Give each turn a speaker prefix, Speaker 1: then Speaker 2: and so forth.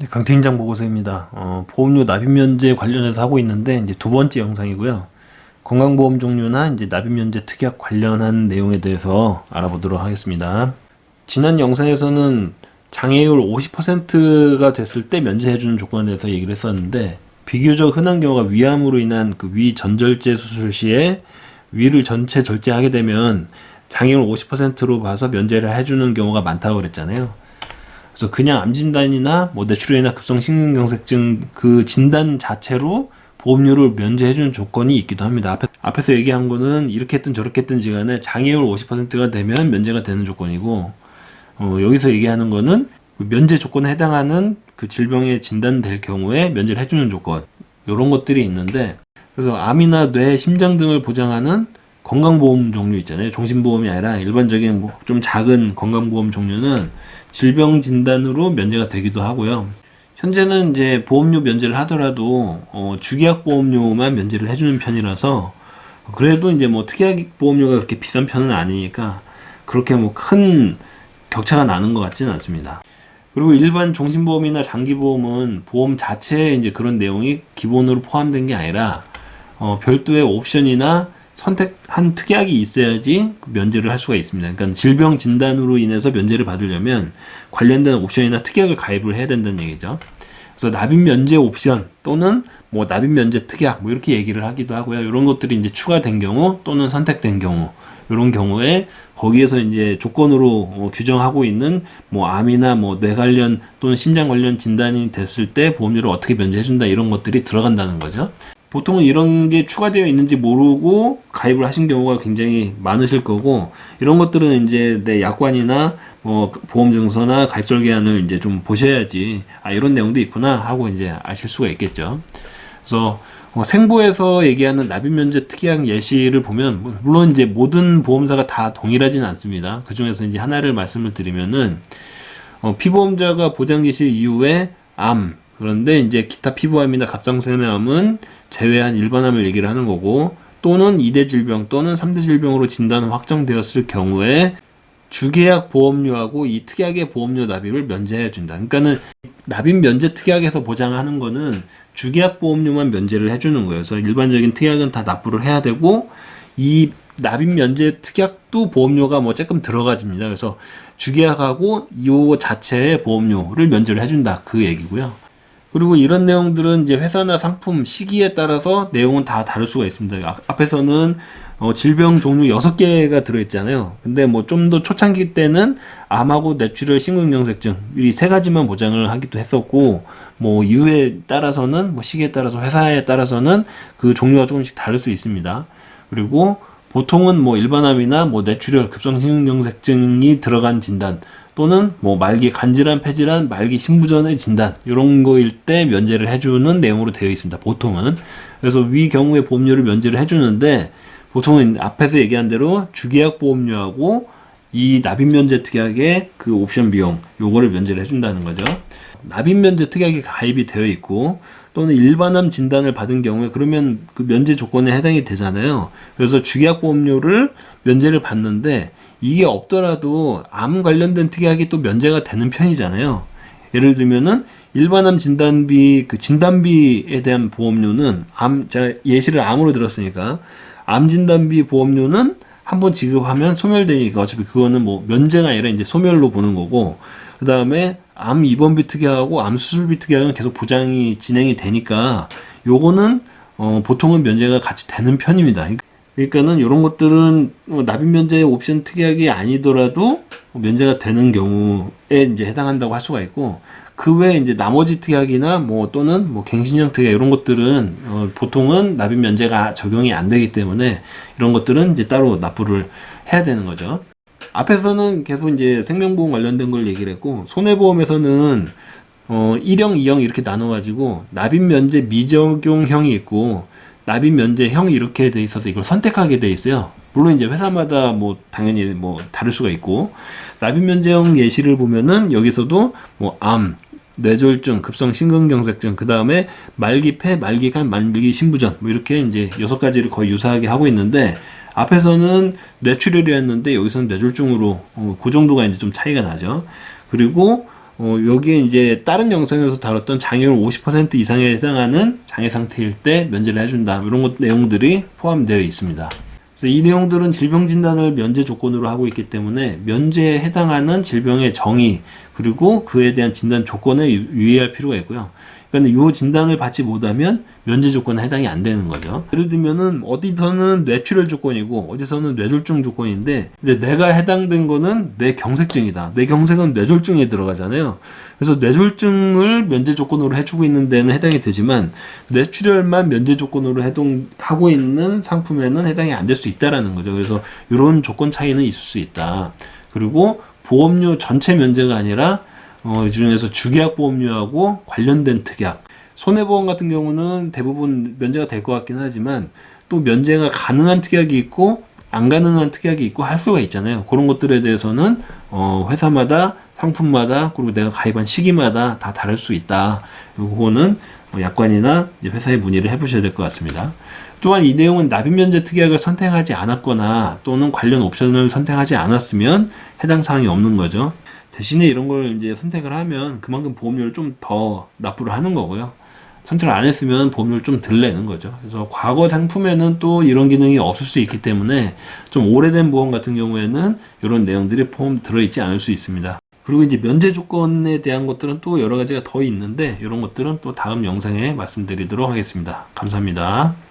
Speaker 1: 네, 강 팀장 보고서입니다. 어, 보험료 납입 면제 관련해서 하고 있는데 이제 두 번째 영상이고요. 건강보험 종류나 이제 납입 면제 특약 관련한 내용에 대해서 알아보도록 하겠습니다. 지난 영상에서는 장애율 50%가 됐을 때 면제해주는 조건에 대해서 얘기를 했었는데 비교적 흔한 경우가 위암으로 인한 그 위 전절제 수술 시에 위를 전체 절제하게 되면 장애율 50%로 봐서 면제를 해주는 경우가 많다고 그랬잖아요. 그래서 그냥 암 진단이나 뭐 뇌출혈이나 급성 심근경색증 그 진단 자체로 보험료를 면제해주는 조건이 있기도 합니다. 앞에, 앞에서 얘기한 거는 이렇게 했든 저렇게 했든지 간에 장애율 50%가 되면 면제가 되는 조건이고 어, 여기서 얘기하는 거는 그 면제 조건에 해당하는 그 질병에 진단될 경우에 면제를 해주는 조건 이런 것들이 있는데 그래서 암이나 뇌, 심장 등을 보장하는 건강보험 종류 있잖아요. 종신보험이 아니라 일반적인 뭐 좀 작은 건강보험 종류는 질병 진단으로 면제가 되기도 하고요. 현재는 이제 보험료 면제를 하더라도 어, 주계약 보험료만 면제를 해주는 편이라서 그래도 이제 뭐 특약 보험료가 그렇게 비싼 편은 아니니까 그렇게 뭐 큰 격차가 나는 것 같지는 않습니다. 그리고 일반 종신보험이나 장기보험은 보험 자체에 이제 그런 내용이 기본으로 포함된 게 아니라 어, 별도의 옵션이나 선택한 특약이 있어야지 그 면제를 할 수가 있습니다. 그러니까 질병 진단으로 인해서 면제를 받으려면 관련된 옵션이나 특약을 가입을 해야 된다는 얘기죠. 그래서 납입 면제 옵션 또는 뭐 납입 면제 특약 뭐 이렇게 얘기를 하기도 하고요. 이런 것들이 이제 추가된 경우 또는 선택된 경우 이런 경우에 거기에서 이제 조건으로 어, 규정하고 있는 뭐 암이나 뭐 뇌 관련 또는 심장 관련 진단이 됐을 때 보험료를 어떻게 면제해준다 이런 것들이 들어간다는 거죠. 보통은 이런 게 추가되어 있는지 모르고 가입을 하신 경우가 굉장히 많으실 거고 이런 것들은 이제 내 약관이나 뭐 보험 증서나 가입 설계안을 이제 좀 보셔야지 아 이런 내용도 있구나 하고 이제 아실 수가 있겠죠. 그래서 어, 생보에서 얘기하는 납입 면제 특약 예시를 보면 뭐, 물론 이제 모든 보험사가 다 동일하지는 않습니다. 그 중에서 이제 하나를 말씀을 드리면은 어, 피보험자가 보장 개시 이후에 암 그런데 이제 기타 피부암이나 갑상선암은 제외한 일반암을 얘기를 하는 거고 또는 2대 질병 또는 3대 질병으로 진단 확정되었을 경우에 주계약 보험료하고 이 특약의 보험료 납입을 면제해 준다. 그러니까는 납입 면제 특약에서 보장하는 거는 주계약 보험료만 면제를 해주는 거예요. 그래서 일반적인 특약은 다 납부를 해야 되고 이 납입 면제 특약도 보험료가 뭐 조금 들어가집니다. 그래서 주계약하고 이 자체의 보험료를 면제를 해준다. 그 얘기고요. 그리고 이런 내용들은 이제 회사나 상품 시기에 따라서 내용은 다 다를 수가 있습니다. 아, 앞에서는 어, 질병 종류 6개가 들어있잖아요. 근데 뭐 좀 더 초창기 때는 암하고 뇌출혈 심근경색증 이 세 가지만 보장을 하기도 했었고 뭐 이후에 따라서는 뭐 시기에 따라서 회사에 따라서는 그 종류가 조금씩 다를 수 있습니다. 그리고 보통은 뭐 일반암이나 뭐 뇌출혈 급성 심근경색증이 들어간 진단 또는 뭐 말기 간질환, 폐질환, 말기 신부전의 진단 이런 거일 때 면제를 해주는 내용으로 되어 있습니다. 보통은 그래서 위 경우에 보험료를 면제를 해주는데 보통은 앞에서 얘기한 대로 주계약 보험료하고 이 납입 면제 특약의 그 옵션 비용 요거를 면제를 해준다는 거죠. 납입 면제 특약이 가입이 되어 있고 또는 일반암 진단을 받은 경우에 그러면 그 면제 조건에 해당이 되잖아요. 그래서 주계약 보험료를 면제를 받는데 이게 없더라도 암 관련된 특약이 또 면제가 되는 편이잖아요. 예를 들면은 일반암 진단비 그 진단비에 대한 보험료는 암 제가 예시를 암으로 들었으니까 암 진단비 보험료는 한번 지급하면 소멸되니까 어차피 그거는 뭐 면제가 아니라 이제 소멸로 보는 거고 그 다음에 암 입원비 특약하고 암 수술비 특약은 계속 보장이 진행이 되니까 요거는 어 보통은 면제가 같이 되는 편입니다. 그러니까는 이런 것들은 뭐 납입 면제 옵션 특약이 아니더라도 면제가 되는 경우에 이제 해당한다고 할 수가 있고 그 외에 이제 나머지 특약이나 뭐 또는 뭐 갱신형 특약 이런 것들은 어 보통은 납입 면제가 적용이 안 되기 때문에 이런 것들은 이제 따로 납부를 해야 되는 거죠. 앞에서는 계속 이제 생명보험 관련된 걸 얘기를 했고 손해보험에서는 어 1형, 2형 이렇게 나눠가지고 납입 면제 미적용형이 있고 납입 면제형이 이렇게 돼 있어서 이걸 선택하게 돼 있어요. 물론 이제 회사마다 뭐 당연히 뭐 다를 수가 있고 납입 면제형 예시를 보면은 여기서도 뭐 암, 뇌졸중, 급성 심근경색증, 그 다음에 말기 폐, 말기 간, 말기 신부전 뭐 이렇게 이제 여섯 가지를 거의 유사하게 하고 있는데 앞에서는 뇌출혈이 었는데 여기서는 뇌졸중으로 어, 그 정도가 이제 좀 차이가 나죠. 그리고 어, 여기에 이제 다른 영상에서 다뤘던 장애율 50% 이상에 해당하는 장애 상태일 때 면제를 해준다. 이런 것 내용들이 포함되어 있습니다. 이 내용들은 질병 진단을 면제 조건으로 하고 있기 때문에 면제에 해당하는 질병의 정의 그리고 그에 대한 진단 조건에 유- 유의할 필요가 있고요. 그러니까 이 진단을 받지 못하면 면제 조건에 해당이 안 되는 거죠. 예를 들면은 어디서는 뇌출혈 조건이고 어디서는 뇌졸중 조건인데 내가 해당된 거는 뇌경색증이다. 뇌경색은 뇌졸중에 들어가잖아요. 그래서 뇌졸중을 면제 조건으로 해주고 있는 데는 해당이 되지만 뇌출혈만 면제 조건으로 해동하고 있는 상품에는 해당이 안 될 수 있다라는 거죠. 그래서 이런 조건 차이는 있을 수 있다. 그리고 보험료 전체 면제가 아니라 어, 이 중에서 주계약 보험료하고 관련된 특약. 손해보험 같은 경우는 대부분 면제가 될 것 같긴 하지만 또 면제가 가능한 특약이 있고 안 가능한 특약이 있고 할 수가 있잖아요. 그런 것들에 대해서는 어, 회사마다 상품마다 그리고 내가 가입한 시기마다 다 다를 수 있다. 그거는 어, 약관이나 이제 회사에 문의를 해보셔야 될 것 같습니다. 또한 이 내용은 납입 면제 특약을 선택하지 않았거나 또는 관련 옵션을 선택하지 않았으면 해당 사항이 없는 거죠. 대신에 이런 걸 이제 선택을 하면 그만큼 보험료를 좀 더 납부를 하는 거고요. 선택을 안 했으면 보험료를 좀 덜 내는 거죠. 그래서 과거 상품에는 또 이런 기능이 없을 수 있기 때문에 좀 오래된 보험 같은 경우에는 이런 내용들이 포함 들어있지 않을 수 있습니다. 그리고 이제 면제 조건에 대한 것들은 또 여러 가지가 더 있는데 이런 것들은 또 다음 영상에 말씀드리도록 하겠습니다. 감사합니다.